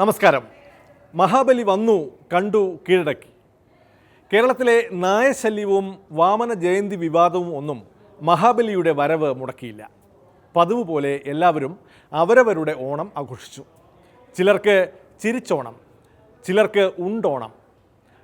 നമസ്കാരം. മഹാബലി വന്നു കണ്ടു കീഴടക്കി. കേരളത്തിലെ നായശല്യവും വാമന ജയന്തി വിവാദവും ഒന്നും മഹാബലിയുടെ വരവ് മുടക്കിയില്ല. പതിവ് പോലെ എല്ലാവരും അവരവരുടെ ഓണം ആഘോഷിച്ചു. ചിലർക്ക് ചിരിച്ചോണം ചിലർക്ക് ഉണ്ടോണം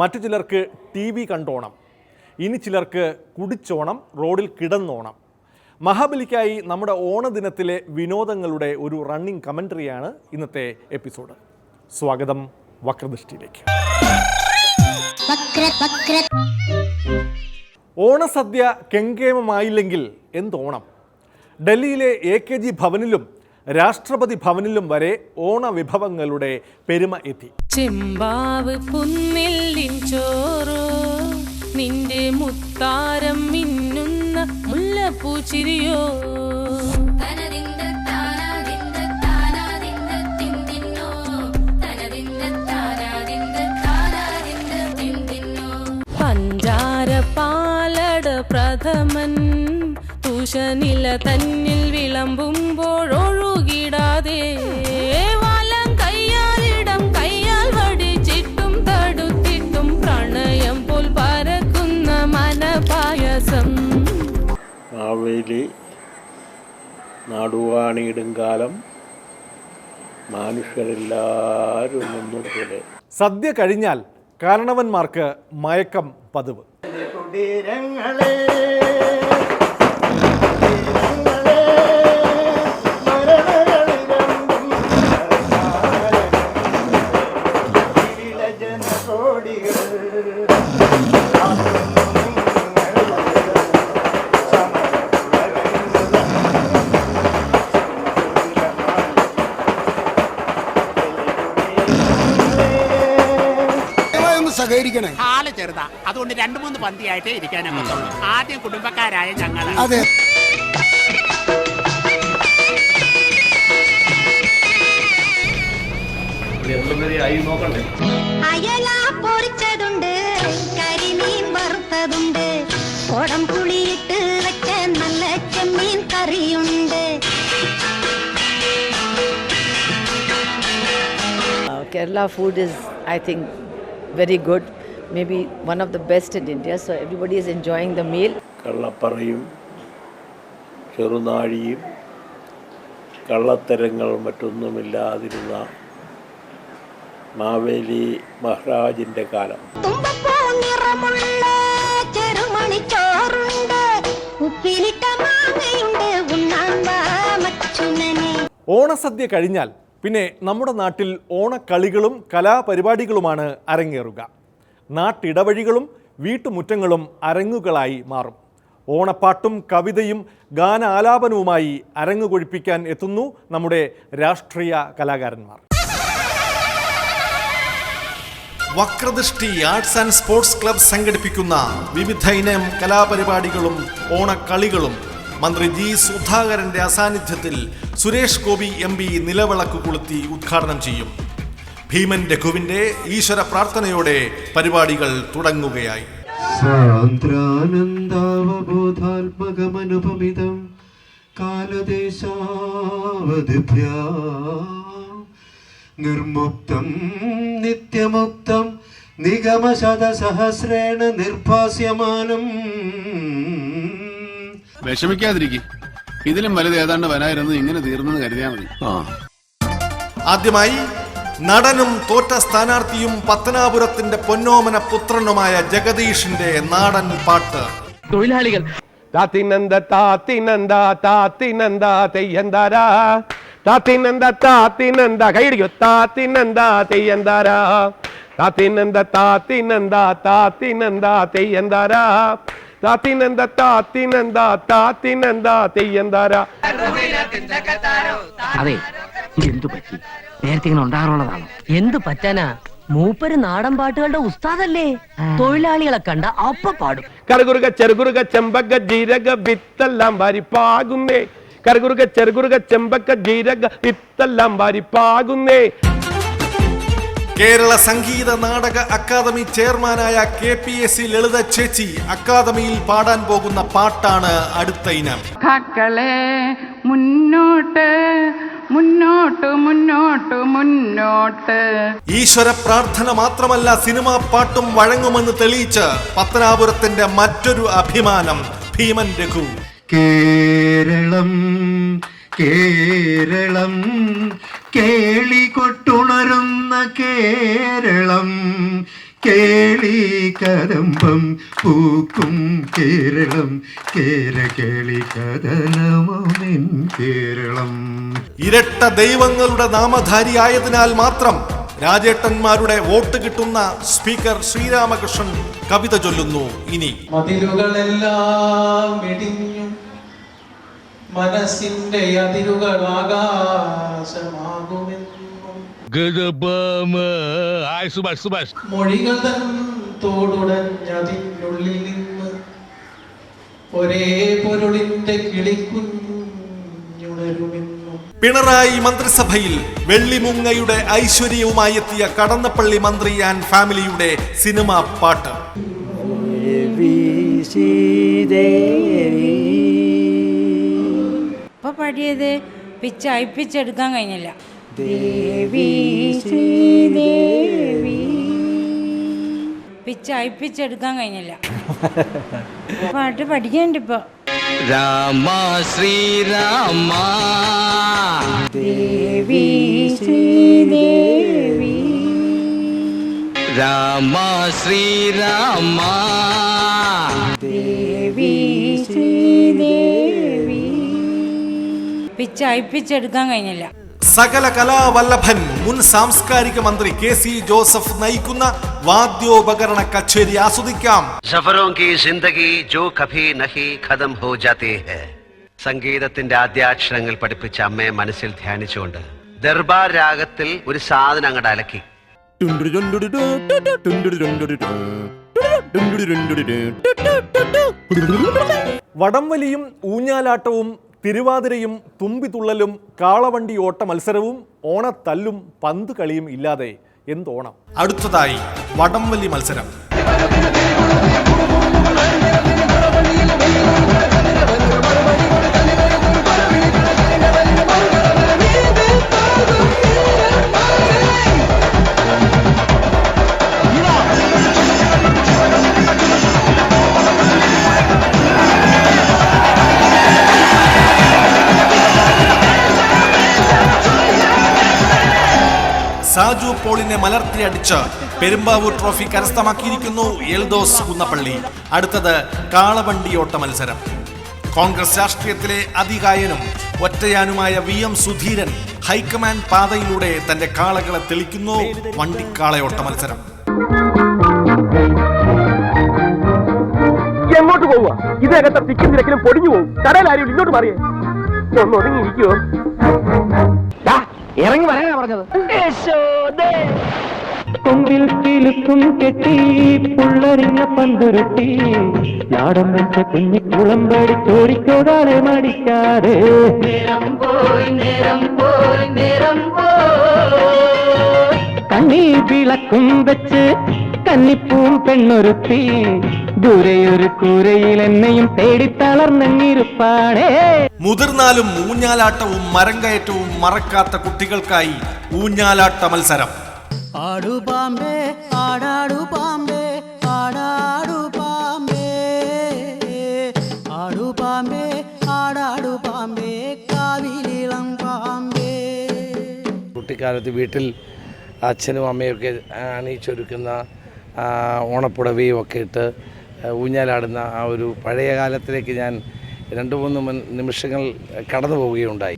മറ്റു ചിലർക്ക് ടി വി കണ്ടോണം. ഇനി ചിലർക്ക് കുടിച്ചോണം റോഡിൽ കിടന്നോണം. മഹാബലിക്കായി നമ്മുടെ ഓണദിനത്തിലെ വിനോദങ്ങളുടെ ഒരു റണ്ണിംഗ് കമൻട്രിയാണ് ഇന്നത്തെ എപ്പിസോഡ് സ്വാഗതം വക്രദൃഷ്ടിയിലേക്ക്. വക്ര വക്ര ഓണസദ്യ കെങ്കേമമായില്ലെങ്കിൽ എന്തോണം ഡൽഹിയിലെ എ കെ ജി ഭവനിലും രാഷ്ട്രപതി ഭവനിലും വരെ ഓണവിഭവങ്ങളുടെ പെരുമ എത്തി. ചെമ്പാവ് പുന്നില്ലിൻ ചോറോ നിന്റെ മുത്താരം മിന്നുന്ന മുല്ലപ്പൂച്ചിരിയോ പഞ്ചാര പാലട പ്രഥമൻ തുഷനില തന്നിൽ വിളമ്പുമ്പോഴൊഴുകിടാതെ ഒഴുകിടാതെ. കയ്യാലിടം കയ്യാൽ വടിച്ചിട്ടും തടുത്തിട്ടും പ്രണയം പോൽ പരക്കുന്ന മനപായസം. മാവേലി നാടുവാണിയിടും കാലം മനുഷ്യരെല്ലാവരും ഒന്നുപോലെ സദ്യ കഴിഞ്ഞാൽ കാരണവന്മാർക്ക് മയക്കം പതിവ്. കുടീരങ്ങളെ സഹകരിക്കണേ. ആൾ ചെറുതാ. അതുകൊണ്ട് രണ്ടു മൂന്ന് പന്തിയായിട്ടേ ഇരിക്കാനൊക്കെ ആദ്യം കുടുംബക്കാരായ ഞങ്ങൾ അതെ. അയല പൊരിച്ചതുണ്ട് കരിമീൻ വറുത്തതുണ്ട്. കുടം പുളിയിട്ട് വെച്ച നല്ല ചെമ്മീൻ കറിയുണ്ട്. Kerala Kerala food is, I think, very good. Maybe one of the best in India. So everybody is enjoying the meal. കള്ളപ്പറയും ചെറുനാഴിയും കള്ളത്തരങ്ങൾ മറ്റൊന്നുമില്ലാതിരുന്ന മാവേലി മഹാരാജിന്റെ കാലം ഓണസദ്യ കഴിഞ്ഞാൽ പിന്നെ നമ്മുടെ നാട്ടിൽ ഓണക്കളികളും കലാപരിപാടികളുമാണ് അരങ്ങേറുക. നാട്ടിടവഴികളും വീട്ടുമുറ്റങ്ങളും അരങ്ങുകളായി മാറും. ഓണപ്പാട്ടും കവിതയും ഗാനാലാപനവുമായി അരങ്ങുകൊഴിപ്പിക്കാൻ എത്തുന്നു നമ്മുടെ രാഷ്ട്രീയ കലാകാരന്മാർ. Vakradrishti arts and sports club സംഘടിപ്പിക്കുന്ന വിവിധ ഇനം കലാപരിപാടികളും ഓണക്കളികളും മന്ത്രി ജി സുധാകരന്റെ അസാന്നിധ്യത്തിൽ സുരേഷ് ഗോപി എം പി നിലവിളക്ക് കൊളുത്തി ഉദ്ഘാടനം ചെയ്യും. ഭീമൻ രഘുവിന്റെ ഈശ്വര പ്രാർത്ഥനയോടെ പരിപാടികൾ തുടങ്ങുകയായി. നിർമുക്തം നിത്യമുക്തം നിഗമശതസഹസ്രേണ നിർഭാസ്യമാനം. വിഷമിക്കാതിരിക്കും. ഇതിലും വലുത് ഏതാണ്ട് വരായിരുന്നു ഇങ്ങനെ തീർന്നെന്ന് കരുതിയാൽ മതി. ആദ്യമായി നടനും തോറ്റ സ്ഥാനാർത്ഥിയും പത്തനാപുരത്തിന്റെ പൊന്നോമന പുത്രനുമായ ജഗദീഷിന്റെ നാടൻ പാട്ട്. തൊഴിലാളികൾ. താത്തിനന്ദ താത്തിനന്ദ താത്തിനന്ദ തെയ്യന്താരാ. താത്തിനന്ദ താത്തിനന്ദ കൈയടിക്കോ. താത്തിനന്ദ തെയ്യന്താരാ. താത്തിനന്ദ താത്തിനന്ദ താത്തിനന്ദ തെയ്യന്താര. താത്തിനന്ദ താത്തിനെന്താ താത്തിനെന്താ തെയ്യന്താര? അതെ എന്തു പറ്റി? നേരത്തെ ഇങ്ങനെ ഉണ്ടാകാറുള്ളതാണോ. എന്ത് പറ്റാനാ? മൂപ്പര് നാടൻ പാട്ടുകളുടെ ഉസ്താദല്ലേ? തൊഴിലാളികളെ കണ്ട അപ്പ പാടും. കറുകുറുക ചെറുകുറുക ചെമ്പക ജീരക വിത്തെല്ലാം വരിപ്പാകുന്നേ കറുകുറുക ചെറുകുറുക ചെമ്പക ജീരക വിത്തെല്ലാം വാരിപ്പാകുന്നേ കേരള സംഗീത നാടക അക്കാദമി ചെയർമാനായ K P S C Lalitha ചേച്ചി അക്കാദമിയിൽ പാടാൻ പോകുന്ന പാട്ടാണ് അടുത്ത ഇനം. മുന്നോട്ട് മുന്നോട്ട് മുന്നോട്ട് മുന്നോട്ട്. ഈശ്വര പ്രാർത്ഥന മാത്രമല്ല സിനിമാ പാട്ടും വഴങ്ങുമെന്ന് തെളിയിച്ച് പത്തനാപുരത്തിന്റെ മറ്റൊരു അഭിമാനം ഭീമൻ രഘു. കേരളം കേരളം കേളി കൊട്ടുണരുന്ന കേരളം കേളി കദംബം പൂക്കും കേരളം കേര കേളി കഥനമിൻ കേരളം. ഇരട്ട ദൈവങ്ങളുടെ നാമധാരിയായതിനാൽ മാത്രം രാജേട്ടന്മാരുടെ വോട്ട് കിട്ടുന്ന സ്പീക്കർ ശ്രീരാമകൃഷ്ണൻ കവിത ചൊല്ലുന്നു ഇനി. മതിലുകളെല്ലാം ഇടിഞ്ഞു മനസ്സിന്റെ അതിരുകൾ ആകാശമാകുമെന്നും. മൊഴികൾ തൻ തോടുടഞ്ഞതിനുള്ളിൽ നിന്ന് ഒരേ പൊരുളിന്റെ കിളിക്കുഞ്ഞുണരുമെന്നും. പിണറായി മന്ത്രിസഭയിൽ വെള്ളിമുങ്ങയുടെ ഐശ്വര്യവുമായി എത്തിയ കടന്നപ്പള്ളി മന്ത്രി ആൻഡ് ഫാമിലിയുടെ സിനിമ പാട്ട്. ഇപ്പൊ പാടിയത് പിച്ച് അയപ്പിച്ചെടുക്കാൻ കഴിഞ്ഞില്ല. പിച്ച് അയപ്പിച്ചെടുക്കാൻ കഴിഞ്ഞില്ല. പാട്ട് പഠിക്കണ്ട് ഇപ്പൊ. രാമ ശ്രീരാമ രാമ. ശ്രീരാമ പിടിച്ച് കഴിഞ്ഞില്ല. സകല കലാവല്ലഭൻ മുൻ സാംസ്കാരിക മന്ത്രി കെ സി ജോസഫ് നയിക്കുന്ന വാദ്യോപകരണ കച്ചേരി ആസ്വദിക്കാം. സംഗീതത്തിന്റെ ആദ്യാക്ഷരങ്ങൾ പഠിപ്പിച്ച അമ്മയെ മനസ്സിൽ ധ്യാനിച്ചുകൊണ്ട് ദർബാർ രാഗത്തിൽ ഒരു സാധനം അങ്ങോട്ട് അലക്കി. വടംവലിയും ഊഞ്ഞാലാട്ടവും തിരുവാതിരയും തുമ്പിതുള്ളലും കാളവണ്ടി ഓട്ട മത്സരവും ഓണത്തല്ലും പന്ത് കളിയും ഇല്ലാതെ എന്തോണം അടുത്തതായി വടംവലി മത്സരം. സാജു പോളിനെ മലർത്തിയടിച്ച് പെരുമ്പാവൂർ ട്രോഫി കരസ്ഥമാക്കിയിരിക്കുന്നു എൽദോസ് കുന്നപ്പള്ളി. അടുത്തത് കാളവണ്ടിയോട്ട മത്സരം. കോൺഗ്രസ് രാഷ്ട്രീയത്തിലെ അതികായനും ഒറ്റയാനുമായ V M Sudheeran high command പാതയിലൂടെ തന്റെ കാളകളെ തെളിക്കുന്നു വണ്ടിക്കാളയോട്ട മത്സരം. എങ്ങോട്ട് പോവുക? ഇതിനകത്ത് തിക്കും തിരക്കിലും പൊടിഞ്ഞു പോകും കടയിലാരും ഇങ്ങോട്ട് മാറിയേ. ഒന്ന് ഒതുങ്ങിയിരിക്കുവോ? ഇറങ്ങി വരാനാ പറഞ്ഞത്. யசோதே. கொம்பில் கிழுக்கும் கெட்டி புள்ளறிஞ்ச பந்துருட்டி நாடம் வச்ச குஞ்சு குளம்படி தோடிக்கோடாலே மடிக்காதே. நேரம் போய் கண்ணீர் விளக்கும் வச்சு കന്നിപ്പൂം പെണ്ണൊരുത്തി. ദൂരെയൊരു കൂരയിൽ എന്നെയും തേടി തളർന്നിരുപ്പാടേ മുതിർന്നാലും ഊഞ്ഞാലാട്ടവും മരം കയറ്റവും മറക്കാത്ത കുട്ടികൾക്കായി ഊഞ്ഞാലാട്ട മത്സരം. ആടു പാമ്പേ ആടാടു പാമ്പേ ആടാടു പാമ്പേ ആടു പാമ്പേ ആടാടു പാമ്പേ കാവിലിളം പാമ്പേ. കുട്ടിക്കാലത്ത് വീട്ടിൽ അച്ഛനും അമ്മയൊക്കെ അണിയിച്ചൊരുക്കുന്ന ഓണപ്പുടവയും ഒക്കെ ഇട്ട് ഊഞ്ഞാലാടുന്ന ആ ഒരു പഴയ കാലത്തിലേക്ക് ഞാൻ രണ്ട് മൂന്ന് നിമിഷങ്ങൾ കടന്നു പോവുകയുണ്ടായി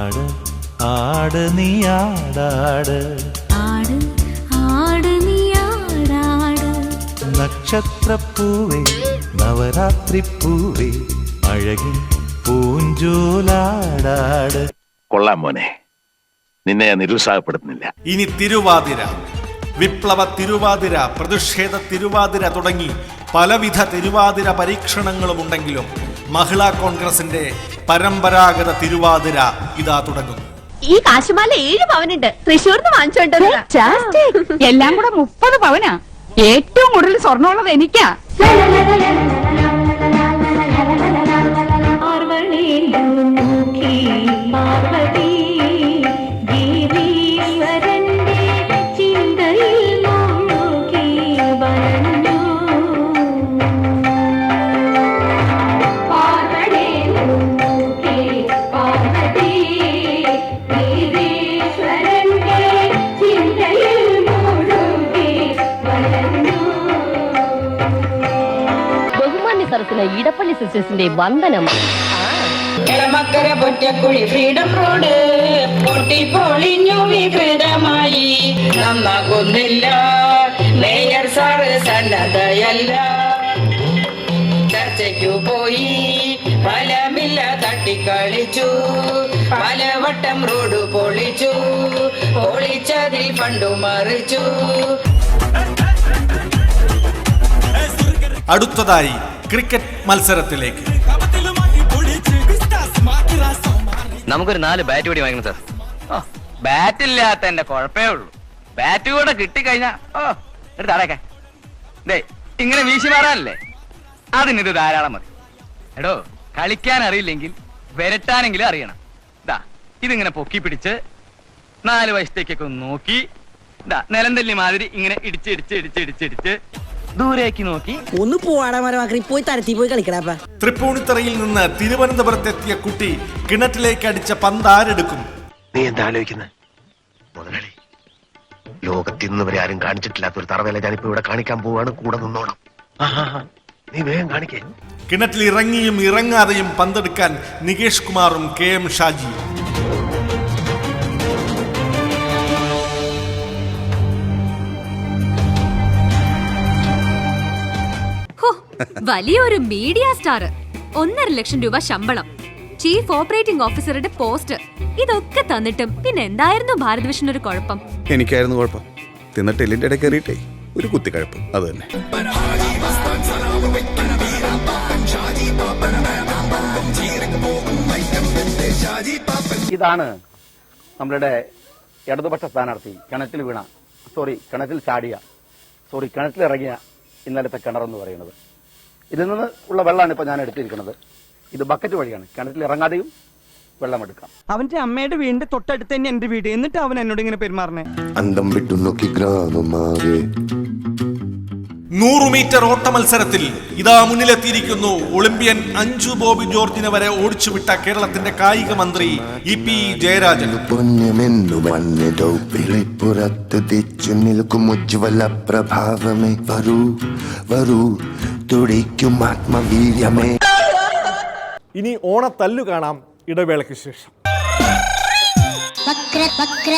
ആട് ആട് നീ ആടാട്. ആട് ആട് നീ ആടാട്. നക്ഷത്രപ്പൂവേ നവരാത്രി പൂവേ അഴകി പൂഞ്ചോലാടാട്. കൊള്ളാം മോനെ. നിന്നെ ഞാൻ നിരുത്സാഹപ്പെടുത്തുന്നില്ല. ഇനി തിരുവാതിര. വിപ്ലവ തിരുവാതിര പ്രതിഷേധ തിരുവാതിര തുടങ്ങി പലവിധ തിരുവാതിര പരീക്ഷണങ്ങളും ഉണ്ടെങ്കിലും മഹിളാ കോൺഗ്രസിന്റെ പരമ്പരാഗത തിരുവാതിര ഇതാ തുടങ്ങുന്നു. ഈ കാശുമാല ഏഴ് പവനുണ്ട്. തൃശ്ശൂർന്ന് വാങ്ങിച്ചോണ്ട് എല്ലാം കൂടെ മുപ്പത് പവനാ. ഏറ്റവും കൂടുതൽ സ്വർണമുള്ളത് എനിക്കാ. സിസ്റ്റേഴ്സിന്റെ വന്ദനം. റോഡ്. പൊട്ടി പൊളിഞ്ഞു നമ്മക്കൊന്നില്ല പോയി. ഫലമില്ല പലവട്ടം റോഡ് പൊളിച്ചു. പൊളിച്ചതിൽ പണ്ടു മറിച്ചു. അടുത്തതായി ക്രിക്കറ്റ് മത്സരത്തിലേക്ക്. നമുക്കൊരു നാല് ബാറ്റ് കൂടി വാങ്ങണം സാർ ബാറ്റ് ഇല്ലാത്ത എന്റെ കുഴപ്പമേ ഉള്ളൂ. ബാറ്റ് കൂടെ കിട്ടിക്കഴിഞ്ഞാ ഓ എടുത്ത് അടയ്ക്ക ദേ ഇങ്ങനെ വീശി മാറാനല്ലേ? അതിനിത് ധാരാളം മതി. എടോ കളിക്കാൻ അറിയില്ലെങ്കിൽ വരട്ടാനെങ്കിലും അറിയണം. ഇതാ ഇതിങ്ങനെ പൊക്കി പിടിച്ച് നാല് ഒന്ന് നോക്കി. ദാ നിലന്തല്ലി മാതിരി ഇങ്ങനെ ഇടിച്ച് ഇടിച്ച് ഇടിച്ച് ഇടിച്ച് ഇടിച്ച്. ദൂരേക്ക് നോക്കി. ഒന്ന് പോവാടാ മരമാക്കി പോയി തരത്തി പോയി കളിക്കടാ തൃപ്പൂണിത്തറയിൽ നിന്ന് തിരുവനന്തപുരത്തെത്തിയ കുട്ടി കിണറ്റിലേക്ക് അടിച്ച പന്ത് ആരെടുക്കും? നീ എന്താ ആലോചിക്കുന്നത് മുതലാളി ലോകത്ത് ഇന്ന് വരെ ആരും കാണിച്ചിട്ടില്ലാത്ത ഒരു തറവേല ഞാനിപ്പോ ഇവിടെ കാണിക്കാൻ പോവാണ്. കൂടെ നിന്നോണം. ആഹാ, നീ വേഗം കാണിക്കേ. കിണറ്റിൽ ഇറങ്ങിയും ഇറങ്ങാതെയും പന്തെടുക്കാൻ നികേഷ് കുമാറും കെ എം ഷാജിയും. വലിയൊരു മീഡിയ സ്റ്റാർ ഒന്നര ലക്ഷം രൂപ ശമ്പളം. ചീഫ് ഓപ്പറേറ്റിംഗ് ഓഫീസറുടെ പോസ്റ്റ് ഇതൊക്കെ തന്നിട്ടും പിന്നെ എന്തായിരുന്നു ഭാരത് വിഷൻ ഒരു കുഴപ്പം? എനിക്കായിരുന്നു കുഴപ്പം. തിന്നിട്ട് എല്ലിന്റെ ഇടയ്ക്ക് കയറിയിട്ടേ. ഒരു കുത്തിക്കഴപ്പ് അത് തന്നെ. ഇതാണ് നമ്മളുടെ ഇടതുപക്ഷ സ്ഥാനാർത്ഥി കിണറ്റിൽ വീണ സോറി കിണറ്റിൽ ചാടിയ സോറി കിണറ്റിൽ ഇറങ്ങിയ ഇന്നലത്തെ കിണറെന്ന് പറയുന്നത്. ഇതിൽ നിന്ന് ഉള്ള വെള്ളമാണ് ഇപ്പോൾ ഞാൻ എടുത്തിരിക്കുന്നത്. ഇത് ബക്കറ്റ് വഴിയാണ്. കിണറ്റിൽ ഇറങ്ങാതെയും വെള്ളം എടുക്കാം. അവന്റെ അമ്മയുടെ വീടിന്റെ തൊട്ടടുത്ത് തന്നെ എന്റെ വീട്. എന്നിട്ട് അവൻ എന്നോട് ഇങ്ങനെ പെരുമാറണേ അന്തം വിട്ടു നോക്കി ഗ്രാമമാകെ. നൂറ് മീറ്റർ ഓട്ട മത്സരത്തിൽ ഇതാ മുന്നിലെത്തിയിരിക്കുന്നു ഒളിമ്പ്യൻ അഞ്ജു ബോബി ജോർജിനെ വരെ ഓടിച്ചുവിട്ട കേരളത്തിന്റെ കായിക മന്ത്രി ഇ പി ജയരാജൻ. പുണ്യമെന്നു വന്നിടോ വിളിപ്പുറത്ത് തിച്ചു നിൽക്കും ഉജ്ജ്വല പ്രഭാവമേ. വരൂ വരൂ തുടിക്കും ആത്മവീര്യമേ. ഇനി ഓണത്തല്ലു കാണാം ഇടവേളയ്ക്ക് ശേഷം. വക്ര വക്ര